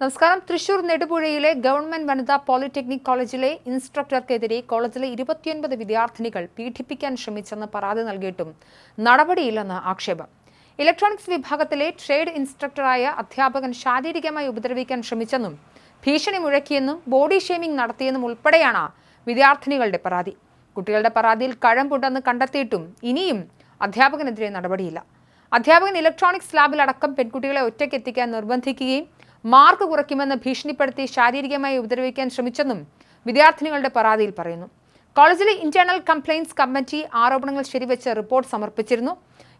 നമസ്കാരം. തൃശൂർ നെടുപുഴയിലെ ഗവൺമെന്റ് വനിതാ പോളിടെക്നിക് കോളേജിലെ ഇൻസ്ട്രക്ടർക്കെതിരെ കോളേജിലെ ഇരുപത്തിയൊൻപത് വിദ്യാർത്ഥിനികൾ പീഡിപ്പിക്കാൻ ശ്രമിച്ചെന്ന് പരാതി നൽകിയിട്ടും നടപടിയില്ലെന്ന് ആക്ഷേപം. ഇലക്ട്രോണിക്സ് വിഭാഗത്തിലെ ട്രേഡ് ഇൻസ്ട്രക്ടറായ അധ്യാപകൻ ശാരീരികമായി ഉപദ്രവിക്കാൻ ശ്രമിച്ചെന്നും ഭീഷണി മുഴക്കിയെന്നും ബോഡി ഷേമിംഗ് നടത്തിയെന്നും ഉൾപ്പെടെയാണ് വിദ്യാർത്ഥിനികളുടെ പരാതി. കുട്ടികളുടെ പരാതിയിൽ കഴമ്പുണ്ടെന്ന് കണ്ടെത്തിയിട്ടും ഇനിയും അധ്യാപകനെതിരെ നടപടിയില്ല. അധ്യാപകൻ ഇലക്ട്രോണിക്സ് ലാബിലടക്കം പെൺകുട്ടികളെ ഒറ്റയ്ക്ക് എത്തിക്കാൻ നിർബന്ധിക്കുകയും മാർക്ക് കുറയ്ക്കുമെന്ന് ഭീഷണിപ്പെടുത്തി ശാരീരികമായി ഉപദ്രവിക്കാൻ ശ്രമിച്ചെന്നും വിദ്യാർത്ഥിനികളുടെ പരാതിയിൽ പറയുന്നു. കോളേജിലെ ഇന്റേണൽ കംപ്ലയിൻസ് കമ്മിറ്റി ആരോപണങ്ങൾ ശരിവെച്ച് റിപ്പോർട്ട് സമർപ്പിച്ചിരുന്നു.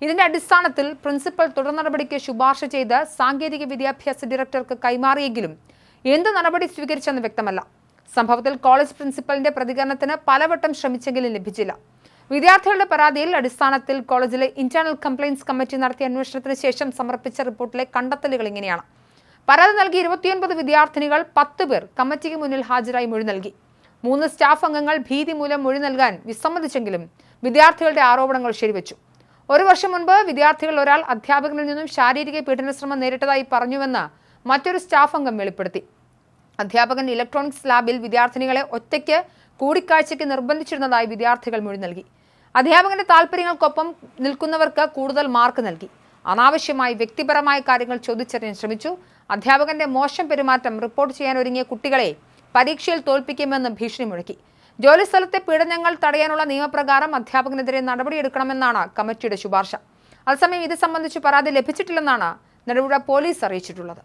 ഇതിന്റെ അടിസ്ഥാനത്തിൽ പ്രിൻസിപ്പൽ തുടർ നടപടിക്ക് ശുപാർശ ചെയ്ത് സാങ്കേതിക വിദ്യാഭ്യാസ ഡയറക്ടർക്ക് കൈമാറിയെങ്കിലും എന്ത് നടപടി സ്വീകരിച്ചെന്ന് വ്യക്തമല്ല. സംഭവത്തിൽ കോളേജ് പ്രിൻസിപ്പലിന്റെ പ്രതികരണത്തിന് പലവട്ടം ശ്രമിച്ചെങ്കിലും ലഭിച്ചില്ല. വിദ്യാർത്ഥികളുടെ പരാതിയിൽ അടിസ്ഥാനത്തിൽ കോളേജിലെ ഇന്റേണൽ കംപ്ലയിൻസ് കമ്മിറ്റി നടത്തിയ അന്വേഷണത്തിന് ശേഷം സമർപ്പിച്ച റിപ്പോർട്ടിലെ കണ്ടെത്തലുകൾ ഇങ്ങനെയാണ്. പരാതി നൽകി ഇരുപത്തിയൊൻപത് വിദ്യാർത്ഥിനികൾ പത്ത് പേർ കമ്മിറ്റിക്ക് മുന്നിൽ ഹാജരായി മൊഴി നൽകി. മൂന്ന് സ്റ്റാഫ് അംഗങ്ങൾ ഭീതി മൂലം മൊഴി നൽകാൻ വിസമ്മതിച്ചെങ്കിലും വിദ്യാർത്ഥികളുടെ ആരോപണങ്ങൾ ശരിവെച്ചു. ഒരു വർഷം മുൻപ് വിദ്യാർത്ഥികൾ ഒരാൾ അധ്യാപകനിൽ നിന്നും ശാരീരിക പീഡനശ്രമം നേരിട്ടതായി പറഞ്ഞുവെന്ന് മറ്റൊരു സ്റ്റാഫ് അംഗം വെളിപ്പെടുത്തി. അധ്യാപകൻ ഇലക്ട്രോണിക്സ് ലാബിൽ വിദ്യാർത്ഥിനികളെ ഒറ്റയ്ക്ക് കൂടിക്കാഴ്ചയ്ക്ക് നിർബന്ധിച്ചിരുന്നതായി വിദ്യാർത്ഥികൾ മൊഴി നൽകി. അധ്യാപകന്റെ താല്പര്യങ്ങൾക്കൊപ്പം നിൽക്കുന്നവർക്ക് കൂടുതൽ മാർക്ക് നൽകി. അനാവശ്യമായി വ്യക്തിപരമായ കാര്യങ്ങൾ ചോദിച്ചറിയാൻ ശ്രമിച്ചു. അധ്യാപകന്റെ മോശം പെരുമാറ്റം റിപ്പോർട്ട് ചെയ്യാൻ ഒരുങ്ങിയ കുട്ടികളെ പരീക്ഷയിൽ തോൽപ്പിക്കുമെന്ന് ഭീഷണി മുഴക്കി ജോലിസ്ഥലത്തെ പീഡനങ്ങൾ തടയാനുള്ള നിയമപ്രകാരം അധ്യാപകനെതിരെ നടപടിയെടുക്കണമെന്നാണ് കമ്മിറ്റിയുടെ ശുപാർശ. അതേസമയം ഇത് സംബന്ധിച്ച് പരാതി ലഭിച്ചിട്ടില്ലെന്നാണ് നെടുപുഴ പോലീസ് അറിയിച്ചിട്ടുള്ളത്.